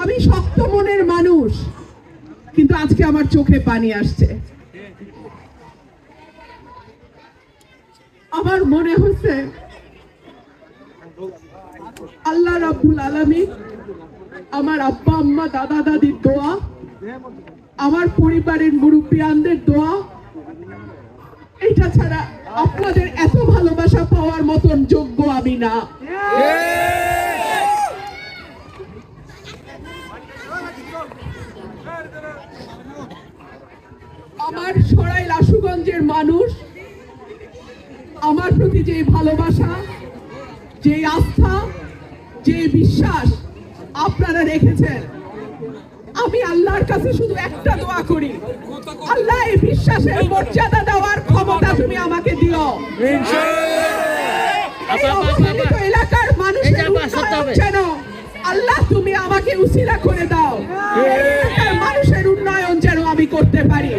আমি শক্ত মনের মানুষ, কিন্তু আজকে আমার চোখে পানি আসছে। আমার মনে হচ্ছে, আল্লাহ রাব্বুল আলামিন আমার আব্বা, আম্মা, দাদা, দাদির দোয়া, আমার পরিবারের মুরব্বিয়ানদের দোয়া এটা ছাড়া আপনাদের এত ভালোবাসা পাওয়ার মতন যোগ্য আমি না। আমার সরাই লাশুগঞ্জের মানুষ আমার প্রতি যে ভালোবাসা যে আস্থা যে বিশ্বাস আপনারা রেখেছেন আমি আল্লাহর কাছে শুধু একটা দোয়া করি। আল্লাহ এই বিশ্বাসের মর্যাদা দেওয়ার ক্ষমতা তুমি আমাকে দিও। এলাকার মানুষের আল্লাহ তুমি আমাকে উসিলা করে দাও। মানুষের উন্নয়ন যেন আমি করতে পারি।